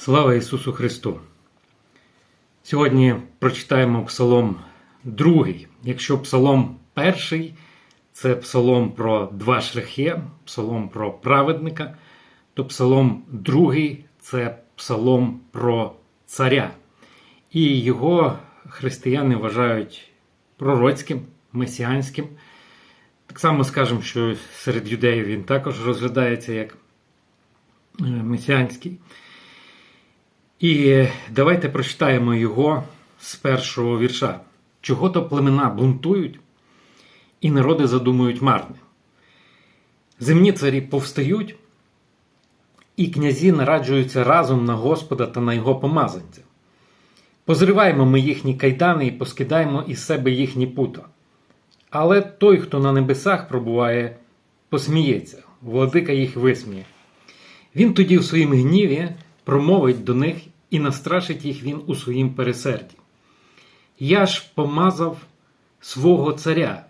Слава Ісусу Христу! Сьогодні прочитаємо Псалом 2. Якщо Псалом 1 це псалом про два шляхи, псалом про праведника, то Псалом 2 це псалом про царя. І його християни вважають пророцьким, месіанським. Так само скажемо, що серед юдеїв він також розглядається як е, месіанський. І давайте прочитаємо його з першого вірша. Чого то племена бунтують, і народи задумують марне. Земні царі повстають, і князі нараджуються разом на Господа та на його помазанця. Позриваємо ми їхні кайдани і поскидаємо із себе їхні пута. Але той, хто на небесах пробуває, посміється, владика їх висміє. Він тоді в своїм гніві промовить до них і настрашить їх він у своїм пересерді. Я ж помазав свого царя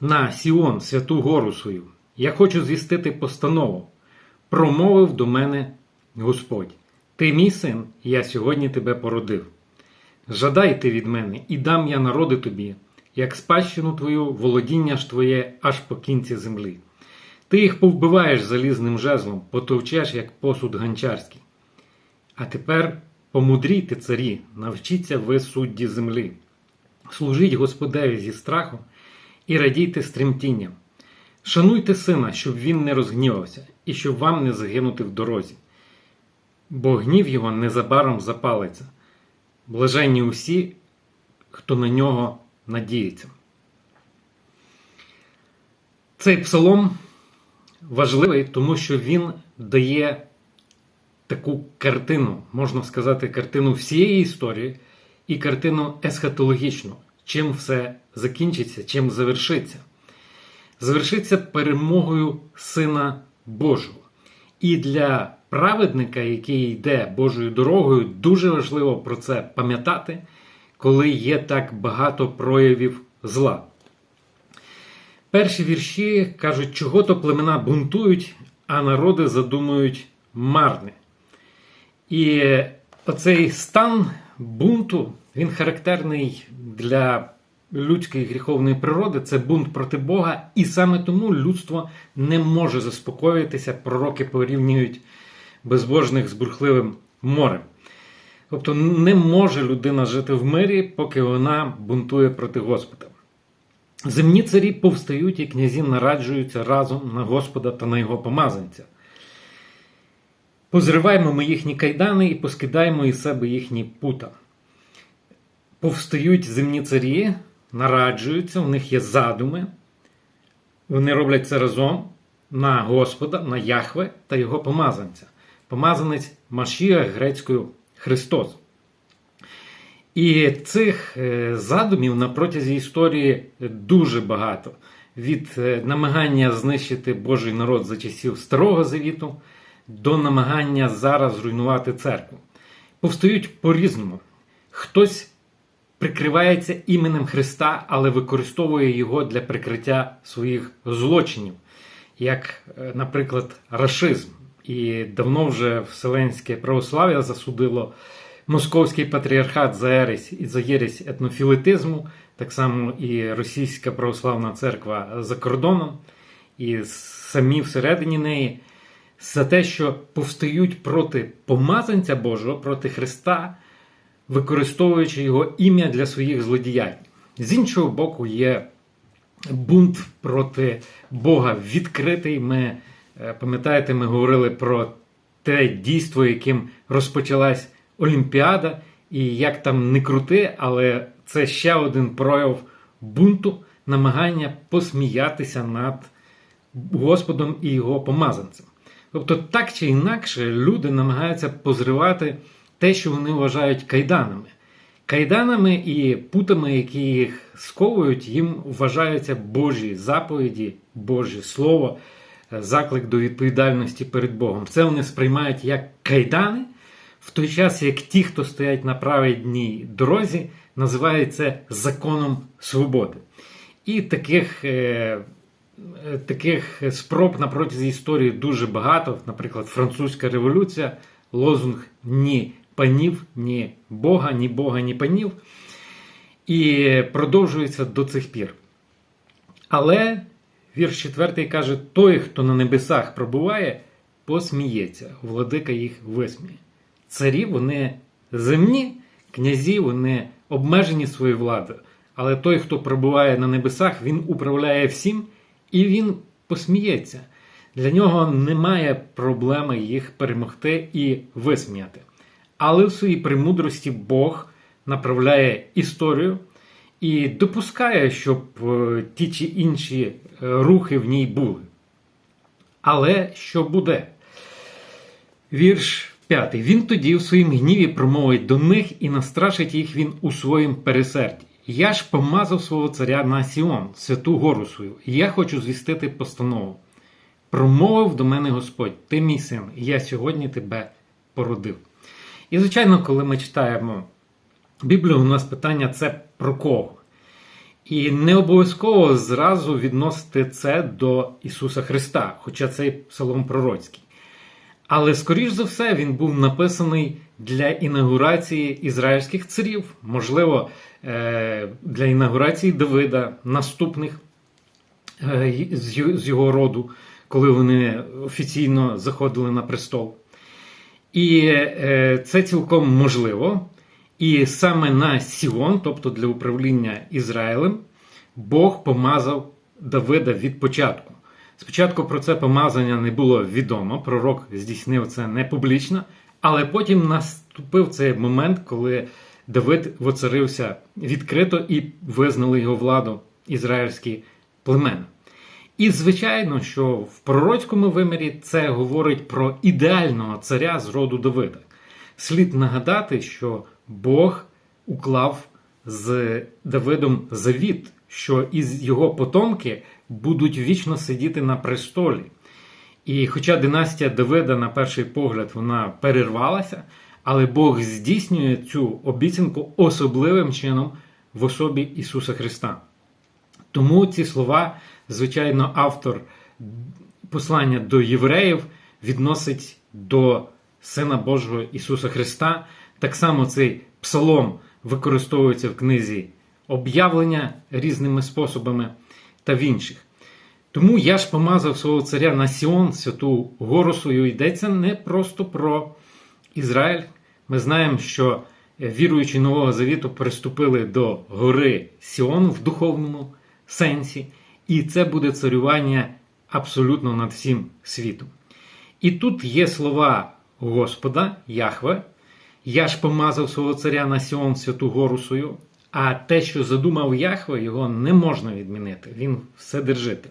на Сіон, святу гору свою. Я хочу звістити постанову. Промовив до мене Господь: Ти мій син, я сьогодні тебе породив. Жадайте від мене, і дам я народи тобі, як спадщину твою, володіння ж твоє аж по кінці землі. Ти їх повбиваєш залізним жезлом, потовчеш, як посуд ганчарський. А тепер помудрійте, царі, навчіться ви судді землі. Служіть Господеві зі страхом і радійте стремтінням. Шануйте сина, щоб він не розгнівався, і щоб вам не загинути в дорозі. Бо гнів його незабаром запалиться. Блаженні усі, хто на нього надіється. Цей псалом важливий, тому що він дає таку картину, можна сказати, картину всієї історії і картину есхатологічну, чим все закінчиться, чим завершиться. Завершиться перемогою Сина Божого. І для праведника, який йде Божою дорогою, дуже важливо про це пам'ятати, коли є так багато проявів зла. Перші вірші кажуть, чого то племена бунтують, а народи задумують марне. І оцей стан бунту, він характерний для людської гріховної природи, це бунт проти Бога, і саме тому людство не може заспокоїтися, пророки порівнюють безбожних з бурхливим морем. Тобто не може людина жити в мирі, поки вона бунтує проти Господа. Земні царі повстають і князі нараджуються разом на Господа та на його помазанця. Позриваємо ми їхні кайдани і поскидаємо із себе їхні пута. Повстають земні царі, нараджуються, у них є задуми. Вони роблять це разом на Господа, на Яхве та його помазанця. Помазанець Машія грецькою Христос. І цих е, задумів на протязі історії дуже багато. Від е, намагання знищити Божий народ за часів Старого Завіту до намагання зараз зруйнувати церкву. Повстають по-різному. Хтось прикривається іменем Христа, але використовує його для прикриття своїх злочинів, як, е, наприклад, рашизм. І давно вже Вселенське православ'я засудило Московський патріархат за ересь і за єресь етнофілетизму, так само і Російська православна церква за кордоном, і самі всередині неї за те, що повстають проти помазанця Божого, проти Христа, використовуючи його ім'я для своїх злодіянь. З іншого боку, є бунт проти Бога відкритий. Ми е, пам'ятаєте, ми говорили про те дійство, яким розпочалась Олімпіада, і як там не крути, але це ще один прояв бунту, намагання посміятися над Господом і його помазанцем. Тобто, так чи інакше, люди намагаються позривати те, що вони вважають кайданами. Кайданами і путами, які їх сковують, їм вважаються Божі заповіді, Боже Слово, заклик до відповідальності перед Богом. Це вони сприймають як кайдани, в той час як ті, хто стоять на праведній дорозі, називають це законом свободи. І таких. Е, таких спроб на протязі історії дуже багато. Наприклад, Французька революція лозунг ні панів, ні Бога, ні Бога, ні панів. І продовжується до цих пір. Але вірш 4 каже: той, хто на небесах пробуває, посміється, владика їх висміє. Царі вони земні, князі вони обмежені своєю владою. Але той, хто пробуває на небесах, він управляє всім і він посміється. Для нього немає проблеми їх перемогти і висміяти. Але в своїй премудрості Бог направляє історію і допускає, щоб е, ті чи інші е, рухи в ній були. Але що буде? Вірш 5. Він тоді в своїм гніві промовить до них і настрашить їх він у своїм пересерді. Я ж помазав свого царя на Сіон, святу гору свою, і я хочу звістити постанову. Промовив до мене Господь, ти мій син, і я сьогодні тебе породив. І, звичайно, коли ми читаємо Біблію, у нас питання це про кого? І не обов'язково зразу відносити це до Ісуса Христа, хоча цей псалом пророцький. Але, скоріш за все, він був написаний для інаугурації ізраїльських царів, можливо, е, для інаугурації Давида, наступних е, з його роду, коли вони офіційно заходили на престол. І е, це цілком можливо. І саме на Сіон, тобто для управління Ізраїлем, Бог помазав Давида від початку. Спочатку про це помазання не було відомо, пророк здійснив це не публічно, але потім наступив цей момент, коли Давид воцарився відкрито і визнали його владу ізраїльські племена. І, звичайно, що в пророцькому вимірі це говорить про ідеального царя з роду Давида. Слід нагадати, що Бог уклав з Давидом завіт, що із його потомки будуть вічно сидіти на престолі. І хоча династія Давида, на перший погляд, вона перервалася, але Бог здійснює цю обіцянку особливим чином в особі Ісуса Христа. Тому ці слова, звичайно, автор послання до євреїв відносить до Сина Божого Ісуса Христа. Так само цей псалом використовується в книзі об'явлення різними способами та в інших. Тому я ж помазав свого царя на Сіон, святу гору свою, йдеться не просто про Ізраїль. Ми знаємо, що віруючі Нового Завіту приступили до гори Сіон в духовному сенсі, і це буде царювання абсолютно над всім світом. І тут є слова Господа, Яхве, я ж помазав свого царя на Сіон святу гору свою, а те, що задумав Яхве, його не можна відмінити. Він все держитель.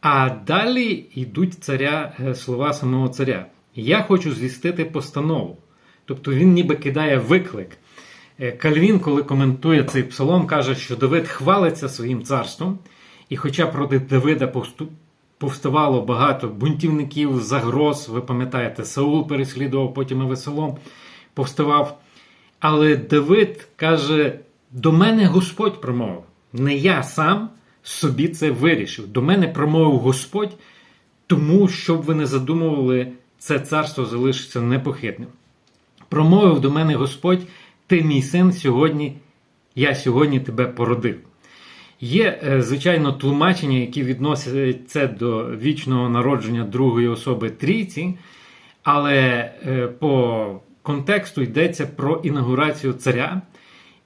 А далі йдуть царя, е, слова самого царя. Я хочу звістити постанову. Тобто він ніби кидає виклик. Е, Кальвін, коли коментує цей псалом, каже, що Давид хвалиться своїм царством, і хоча проти Давида повставало багато бунтівників, загроз, ви пам'ятаєте, Саул переслідував, потім і Веселом повставав. Але Давид каже: до мене Господь промовив, не я сам собі це вирішив. До мене промовив Господь, тому, щоб ви не задумували, це царство залишиться непохитним. Промовив до мене Господь, ти мій син сьогодні, я сьогодні тебе породив. Є, е, звичайно, тлумачення, які відносять це до вічного народження другої особи трійці, але е, по контексту йдеться про інаугурацію царя,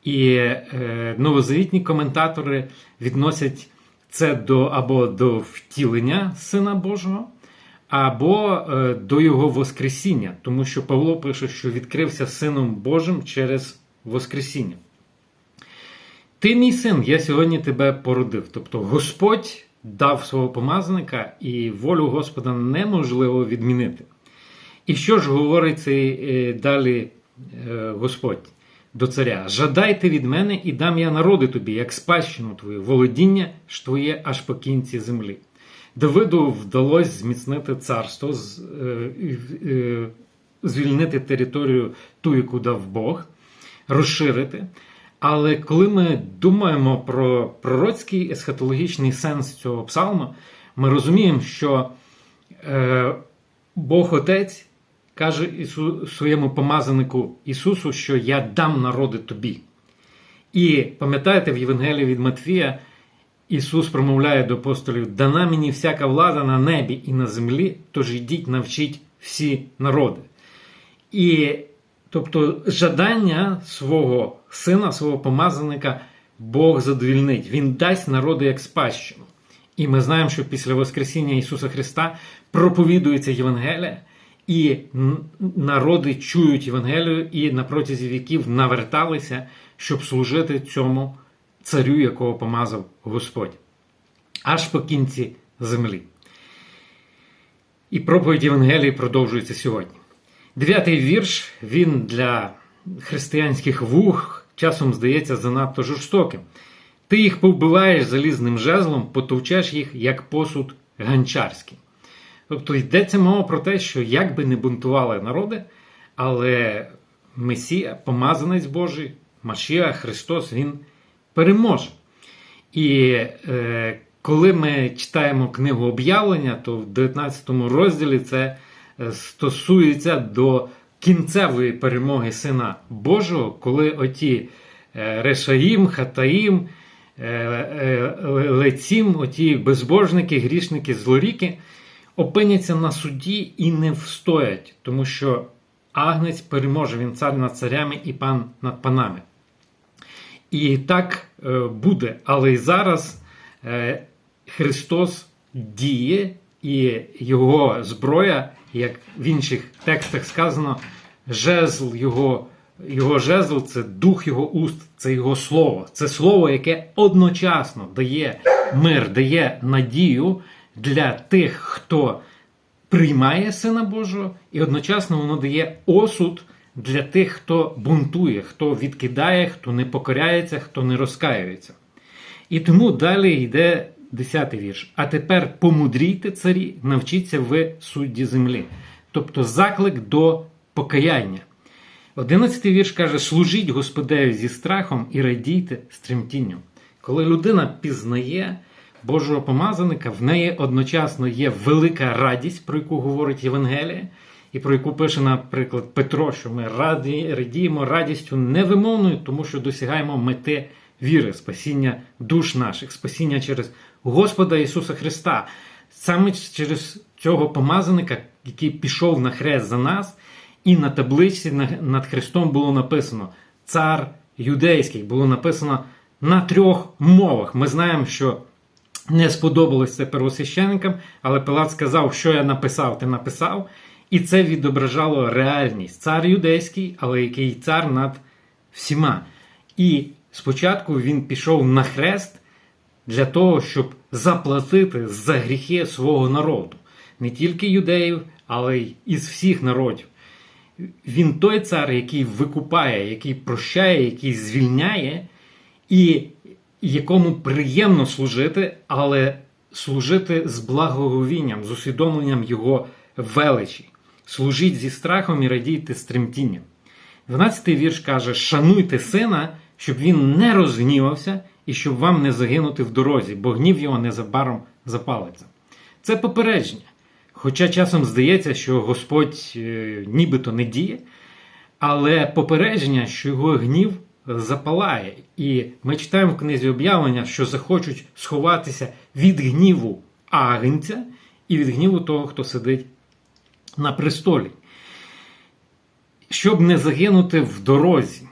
і е, новозавітні коментатори відносять це до або до втілення Сина Божого, або е, до Його Воскресіння, тому що Павло пише, що відкрився Сином Божим через Воскресіння. Ти, мій син, я сьогодні тебе породив. Тобто Господь дав свого помазника, і волю Господа неможливо відмінити. І що ж говорить цей е, далі е, Господь до царя? Жадайте від мене і дам я народи тобі, як спадщину твою, володіння ж твоє аж по кінці землі. Давиду вдалося зміцнити царство, е, звільнити територію ту, яку дав Бог, розширити. Але коли ми думаємо про пророцький есхатологічний сенс цього псалма, ми розуміємо, що Бог Отець каже Ісу, своєму помазанику Ісусу, що я дам народи тобі. І пам'ятаєте, в Євангелії від Матфія Ісус промовляє до апостолів: Дана мені всяка влада на небі і на землі, тож йдіть, навчіть всі народи. І тобто жадання свого сина, свого помазаника Бог задовільнить. Він дасть народу як спадщину. І ми знаємо, що після Воскресіння Ісуса Христа проповідується Євангелія, і народи чують Євангелію і на протязі віків наверталися, щоб служити цьому царю, якого помазав Господь, аж по кінці землі. І проповідь Євангелії продовжується сьогодні. Дев'ятий вірш він для християнських вух часом здається занадто жорстоким. Ти їх повбиваєш залізним жезлом, потовчеш їх як посуд ганчарський. Тобто йдеться мова про те, що як би не бунтували народи, але Месія, помазанець Божий, Машія, Христос, Він переможе. І е, коли ми читаємо книгу об'явлення, то в 19 розділі це е, стосується до кінцевої перемоги Сина Божого, коли оті е, Решаїм, Хатаїм, е, Лецім, оті безбожники, грішники, злоріки опиняться на суді і не встоять, тому що Агнець переможе, він цар над царями і пан над панами. І так буде. Але і зараз Христос діє, і його зброя, як в інших текстах сказано, жезл його його жезл це дух його уст, це його слово. Це слово, яке одночасно дає мир, дає надію для тих, хто приймає Сина Божого, і одночасно воно дає осуд для тих, хто бунтує, хто відкидає, хто не покоряється, хто не розкаюється. І тому далі йде 10 вірш. А тепер помудрійте царі, навчіться ви судді землі. Тобто заклик до покаяння. 11 вірш каже: служіть Господеві зі страхом і радійте з тремтінням. Коли людина пізнає Божого помазаника, в неї одночасно є велика радість, про яку говорить Євангелія, і про яку пише, наприклад, Петро, що ми раді, радіємо радістю невимовною, тому що досягаємо мети віри, спасіння душ наших, спасіння через Господа Ісуса Христа, саме через цього помазаника, який пішов на хрест за нас, і на табличці над Христом було написано Цар юдейський, було написано на трьох мовах. Ми знаємо, що не сподобалось це первосвященникам, але Пилат сказав, що я написав, ти написав. І це відображало реальність. Цар юдейський, але який цар над всіма. І спочатку він пішов на хрест для того, щоб заплатити за гріхи свого народу, не тільки юдеїв, але й із всіх народів. Він той цар, який викупає, який прощає, який звільняє, і якому приємно служити, але служити з благоговінням, з усвідомленням його величі. Служіть зі страхом і радійте з тремтінням. 12-й вірш каже: Шануйте сина, щоб він не розгнівався і щоб вам не загинути в дорозі, бо гнів його незабаром запалиться. Це попередження. Хоча часом здається, що Господь е, нібито не діє, але попередження, що його гнів запалає. І ми читаємо в книзі об'явлення, що захочуть сховатися від гніву агнця і від гніву того, хто сидить на престолі. Щоб не загинути в дорозі.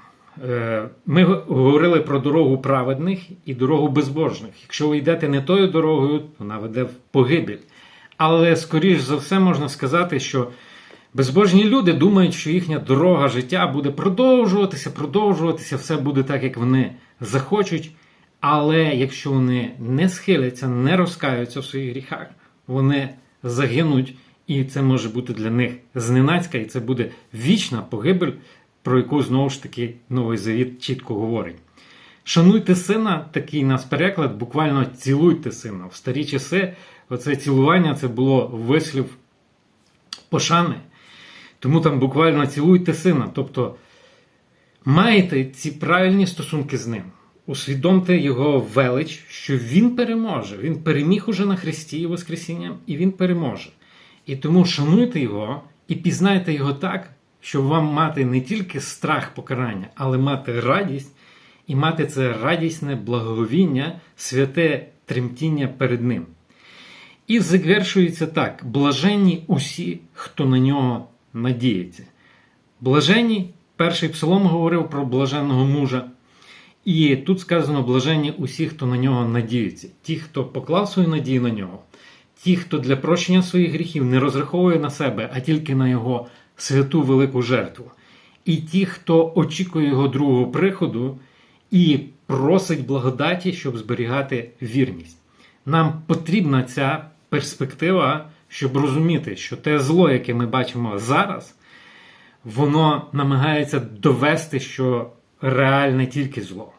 Е, ми говорили про дорогу праведних і дорогу безбожних. Якщо ви йдете не тою дорогою, вона веде в погибель. Але, скоріш за все, можна сказати, що безбожні люди думають, що їхня дорога життя буде продовжуватися, продовжуватися, все буде так, як вони захочуть. Але якщо вони не схиляться, не розкаються в своїх гріхах, вони загинуть, і це може бути для них зненацька, і це буде вічна погибель про яку знову ж таки Новий Завіт чітко говорить. Шануйте сина, такий нас переклад, буквально цілуйте сина. В старі часи оце цілування це було вислів пошани. Тому там буквально цілуйте сина. Тобто маєте ці правильні стосунки з ним. Усвідомте його велич, що він переможе. Він переміг уже на Христі і Воскресінням, і він переможе. І тому шануйте його і пізнайте його так, щоб вам мати не тільки страх покарання, але мати радість і мати це радісне благовіння, святе тремтіння перед ним. І завершується так: блаженні усі, хто на нього надіється. Блаженні, перший псалом говорив про блаженного мужа. І тут сказано блаженні усі, хто на нього надіються. Ті, хто поклав свою надію на нього, ті, хто для прощення своїх гріхів не розраховує на себе, а тільки на його святу велику жертву. І ті, хто очікує його другого приходу і просить благодаті, щоб зберігати вірність. Нам потрібна ця перспектива, щоб розуміти, що те зло, яке ми бачимо зараз, воно намагається довести, що реальне тільки зло.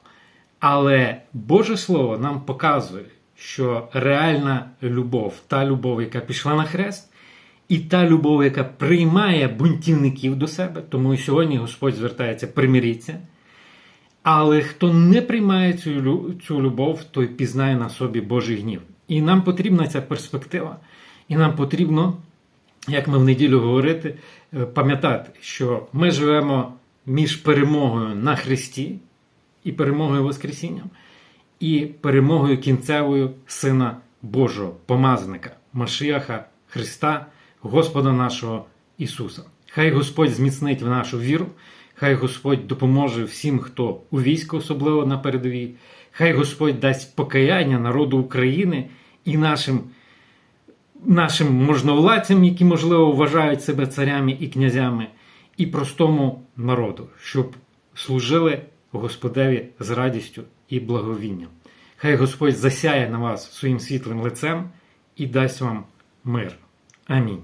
Але Боже Слово нам показує, що реальна любов, та любов, яка пішла на хрест, і та любов, яка приймає бунтівників до себе, тому і сьогодні Господь звертається, примиріться. Але хто не приймає цю, цю любов, той пізнає на собі Божий гнів. І нам потрібна ця перспектива. І нам потрібно, як ми в неділю говорити, е, пам'ятати, що ми живемо між перемогою на Христі і перемогою Воскресінням, і перемогою кінцевою Сина Божого, помазника, Машіаха Христа, Господа нашого Ісуса. Хай Господь зміцнить в нашу віру, хай Господь допоможе всім, хто у війську, особливо на передовій. Хай Господь дасть покаяння народу України і нашим, нашим можновладцям, які, можливо, вважають себе царями і князями, і простому народу, щоб служили Господеві з радістю і благовінням. Хай Господь засяє на вас своїм світлим лицем і дасть вам мир. Амінь.